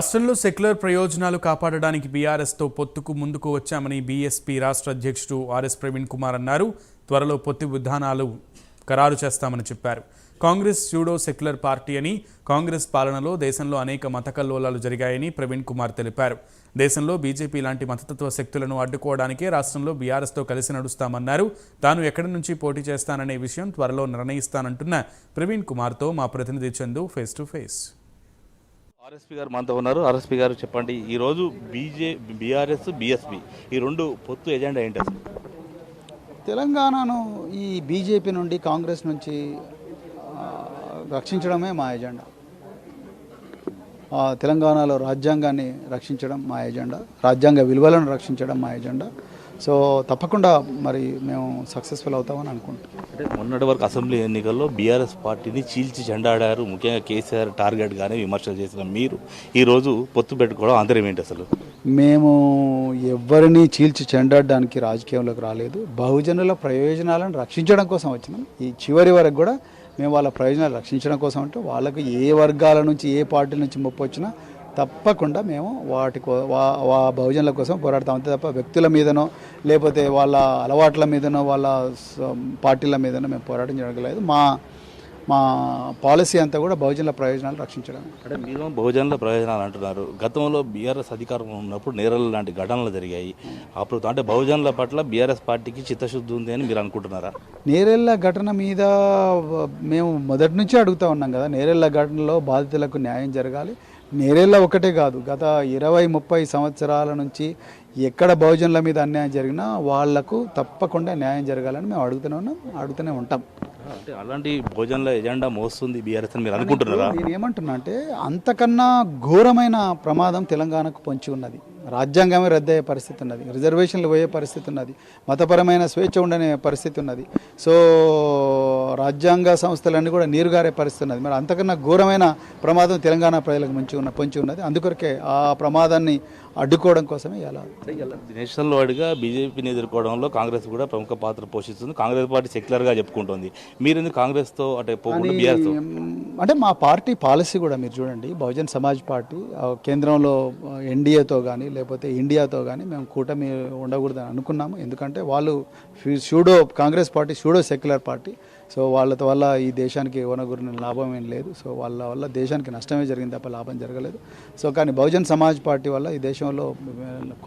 రాష్ట్రంలో సెక్యులర్ ప్రయోజనాలు కాపాడడానికి బీఆర్ఎస్తో పొత్తుకు ముందుకు వచ్చామని బీఎస్పీ రాష్ట్ర అధ్యక్షుడు ఆర్ఎస్ ప్రవీణ్ కుమార్ అన్నారు. త్వరలో పొత్తు విధానాలు ఖరారు చేస్తామని చెప్పారు. కాంగ్రెస్ స్యూడో సెక్యులర్ పార్టీ అని కాంగ్రెస్ పాలనలో దేశంలో అనేక మత కల్లోలాలు జరిగాయని ప్రవీణ్ కుమార్ తెలిపారు. దేశంలో బీజేపీ లాంటి మతతత్వ శక్తులను అడ్డుకోవడానికే రాష్ట్రంలో బీఆర్ఎస్తో కలిసి నడుస్తామన్నారు. తాను ఎక్కడి నుంచి పోటీ చేస్తాననే విషయం త్వరలో నిర్ణయిస్తానంటున్న ప్రవీణ్ కుమార్తో మా ప్రతినిధి Chandu face to face RSP గారు మనతో ఉన్నారు. ఆర్ఎస్పీ గారు చెప్పండి ఈ రోజు బీజే బీఆర్ఎస్ బీఎస్పీ ఈ రెండు పొత్తు ఎజెండా ఏంటి అసలు? తెలంగాణను ఈ బీజేపీ నుండి కాంగ్రెస్ నుంచి రక్షించడమే మా ఎజెండా. తెలంగాణలో రాజ్యాంగాన్ని రక్షించడం మా ఎజెండా. రాజ్యాంగ విలువలను రక్షించడం మా ఎజెండా. సో తప్పకుండా మరి మేము సక్సెస్ఫుల్ అవుతామని అనుకుంటున్నాం. అంటే మొన్నటి వరకు అసెంబ్లీ ఎన్నికల్లో బీఆర్ఎస్ పార్టీని చీల్చి చెండాడారు ముఖ్యంగా కేసీఆర్ టార్గెట్గానే విమర్శలు చేసిన మీరు ఈ రోజు పొత్తు పెట్టుకోవడం అందరం ఏంటి అసలు? మేము ఎవరిని చీల్చి చెండాడడానికి రాజకీయంలోకి రాలేదు. బహుజనుల ప్రయోజనాలను రక్షించడం కోసం వచ్చినాం. ఈ చివరి వరకు కూడా మేము వాళ్ళ ప్రయోజనాలు రక్షించడం కోసం అంటే వాళ్ళకు ఏ వర్గాల నుంచి ఏ పార్టీ నుంచి ముప్పు వచ్చినా తప్పకుండా మేము వాటి వా- బహుజనుల కోసం పోరాడతాం. అంతే తప్ప వ్యక్తుల మీదనో లేకపోతే వాళ్ళ అలవాట్ల మీదనో వాళ్ళ పార్టీల మీదనో మేము పోరాటం జరగలేదు మా మా పాలసీ అంతా కూడా బహుజనుల ప్రయోజనాలు రక్షించడం. అంటే మీరు బహుజనుల ప్రయోజనాలు అంటున్నారు. గతంలో బీఆర్ఎస్ అధికారం ఉన్నప్పుడు నేరల లాంటి ఘటనలు జరిగాయి. అప్పుడు అంటే బహుజనుల పట్ల బీఆర్ఎస్ పార్టీకి చిత్తశుద్ధి ఉంది అని మీరు అనుకుంటున్నారా? నేరెళ్ళ ఘటన మీద మేము మొదటి నుంచి అడుగుతా ఉన్నాం కదా. నేరెళ్ళ ఘటనలో బాధితులకు న్యాయం జరగాలి. నేరెళ్ళ ఒకటే కాదు గత ఇరవై ముప్పై సంవత్సరాల నుంచి ఎక్కడ బహుజనుల మీద అన్యాయం జరిగినా వాళ్ళకు తప్పకుండా న్యాయం జరగాలని మేము అడుగుతూనే ఉన్నాం అడుగుతూనే ఉంటాం. అంటే అలాంటి భోజనాల ఎజెండా మోస్తుంది బీఆర్ఎస్ అని మీరు అనుకుంటున్నారా? నేను ఏమంటున్నా అంటే అంతకన్నా ఘోరమైన ప్రమాదం తెలంగాణకు పొంచి ఉన్నది. రాజ్యాంగమే రద్దయ్యే పరిస్థితి ఉన్నది. రిజర్వేషన్లు పోయే పరిస్థితి ఉన్నది. మతపరమైన స్వేచ్ఛ ఉండనే పరిస్థితి ఉన్నది. సో రాజ్యాంగ సంస్థలన్నీ కూడా నీరుగారే పరిస్థితి ఉన్నది. మరి అంతకన్నా ఘోరమైన ప్రమాదం తెలంగాణ ప్రజలకు మంచి ఉన్న పొంచి ఉన్నది. అందుకొరకే ఆ ప్రమాదాన్ని అడ్డుకోవడం కోసమే ఇలా నేషనల్ వైడ్గా బీజేపీని ఎదుర్కోవడంలో కాంగ్రెస్ కూడా ప్రముఖ పాత్ర పోషిస్తుంది. కాంగ్రెస్ పార్టీ సెక్యులర్గా చెప్పుకుంటుంది. మీరు కాంగ్రెస్తో అంటే పోకుండా అంటే మా పార్టీ పాలసీ కూడా మీరు చూడండి బహుజన్ సమాజ్ పార్టీ కేంద్రంలో ఎన్డీఏతో కానీ లేకపోతే ఇండియాతో కానీ మేము కూటమి ఉండకూడదని అనుకున్నాము. ఎందుకంటే వాళ్ళు pseudo Congress party pseudo secular party. So వాళ్ళ వల్ల ఈ దేశానికి ఓనగురిన లాభం ఏం లేదు. సో వాళ్ళ వల్ల దేశానికి నష్టమే జరిగింది తప్ప లాభం జరగలేదు. సో కానీ బహుజన్ సమాజ్ పార్టీ వల్ల ఈ దేశంలో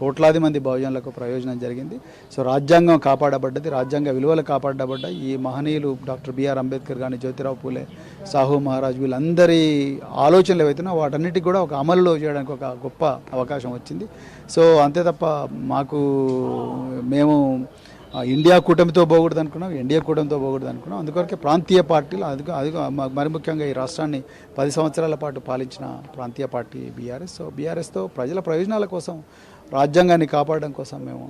కోట్లాది మంది బహుజనులకు ప్రయోజనం జరిగింది. సో రాజ్యాంగం కాపాడబడ్డది రాజ్యాంగ విలువలు కాపాడబడ్డాయి. ఈ మహనీయులు డాక్టర్ బిఆర్ అంబేద్కర్ కానీ జ్యోతిరావు పూలే సాహు మహారాజ్ వీళ్ళందరి ఆలోచనలు ఏవైతున్నాయో వాటన్నిటికి కూడా ఒక అమలులో చేయడానికి ఒక గొప్ప అవకాశం వచ్చింది. సో అంతే తప్ప మాకు మేము ఇండియా కూటమితో పోకూడదు అనుకున్నాం ఇండియా కూటమితో పోకూడదు అనుకున్నాం. అందుకొరకే ప్రాంతీయ పార్టీలు అది అది మరి ముఖ్యంగా ఈ రాష్ట్రాన్ని పది సంవత్సరాల పాటు పాలించిన ప్రాంతీయ పార్టీ బీఆర్ఎస్. సో బీఆర్ఎస్తో ప్రజల ప్రయోజనాల కోసం రాజ్యాంగాన్ని కాపాడడం కోసం మేము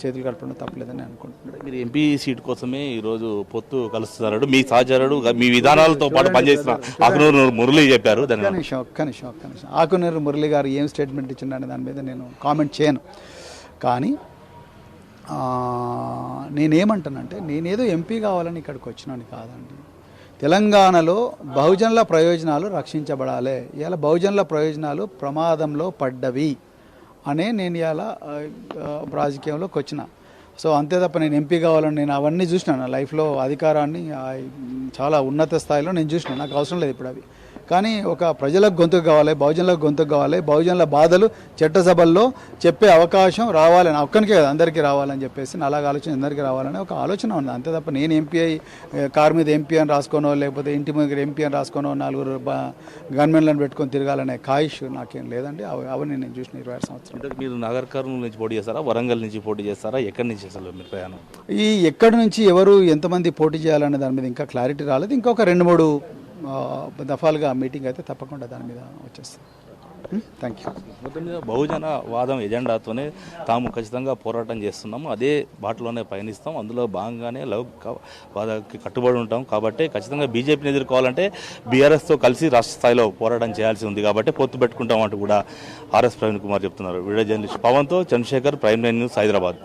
చేతులు కలపడం తప్పలేదని అనుకుంటున్నాం. మీరు ఎంపీ సీట్ కోసమే ఈ రోజు పొత్తు కలుస్తున్నారు. మీ సహచరుడు మీ విధానాలతో పాటు పనిచేసిన అగ్నూరు మురళి చెప్పారు. ఒక్క నిమిషం ఒక్క నిమిషం ఒక్క నిమిషం. ఆకునీరు మురళి గారు ఏం స్టేట్మెంట్ ఇచ్చిండనే దాని మీద నేను కామెంట్ చేయను. కానీ నేనేమంటానంటే నేనేదో ఎంపీ కావాలని ఇక్కడికి వచ్చినాను కాదండి. తెలంగాణలో బహుజనుల ప్రయోజనాలు రక్షించబడాలి. ఇలా బహుజనుల ప్రయోజనాలు ప్రమాదంలో పడ్డవి అనే నేను ఇలా రాజకీయంలోకి వచ్చిన. సో అంతే తప్ప నేను ఎంపీ కావాలని నేను అవన్నీ చూసినాను లైఫ్లో అధికారాన్ని చాలా ఉన్నత స్థాయిలో నేను చూసినాను నాకు అవసరం లేదు ఇప్పుడు అవి. కానీ ఒక ప్రజలకు గొంతుకు కావాలి బహుజనులకు గొంతుకు కావాలి బహుజనుల బాధలు చట్టసభల్లో చెప్పే అవకాశం రావాలని ఒక్కనికే కదా అందరికీ రావాలని చెప్పేసి నా అలాగ ఆలోచన అందరికీ రావాలని ఒక ఆలోచన ఉంది. అంతే తప్ప నేను ఎంపీ అయి ఏ, కారు మీద ఎంపీ అని రాసుకోనో లేకపోతే ఇంటి దగ్గర ఎంపీ అని రాసుకోనో నలుగురు గవర్నమెంట్లను పెట్టుకొని తిరగాలనే కాయిష్ నాకేం లేదండి. అవి అవన్నీ నేను చూసిన ఇరవై ఆరు సంవత్సరాలు. అంటే మీరు నగర్ కర్నూలు నుంచి పోటీ చేస్తారా వరంగల్ నుంచి పోటీ చేస్తారా ఎక్కడి నుంచి అసలు మీరు ప్రయాణం? ఈ ఎక్కడి నుంచి ఎవరు ఎంతమంది పోటీ చేయాలనే దాని మీద ఇంకా క్లారిటీ రాలేదు. ఇంకొక రెండు మూడు దఫాలుగా మీటింగ్ అయితే తప్పకుండా దాని మీద వచ్చేస్తాం థ్యాంక్ యూ మొత్తం మీద బహుజన వాదం ఎజెండాతోనే తాము ఖచ్చితంగా పోరాటం చేస్తున్నాము. అదే బాటలోనే పయనిస్తాం. అందులో భాగంగానే లౌకిక వాదానికి కట్టుబడి ఉంటాం. కాబట్టి ఖచ్చితంగా బీజేపీని ఎదుర్కోవాలంటే బీఆర్ఎస్తో కలిసి రాష్ట్ర స్థాయిలో పోరాటం చేయాల్సి ఉంది కాబట్టి పొత్తు పెట్టుకుంటాం అంటూ కూడా ఆర్ఎస్ ప్రవీణ్ కుమార్ చెప్తున్నారు. Video journalist పవన్తో Chandrashekar prime nine news Hyderabad.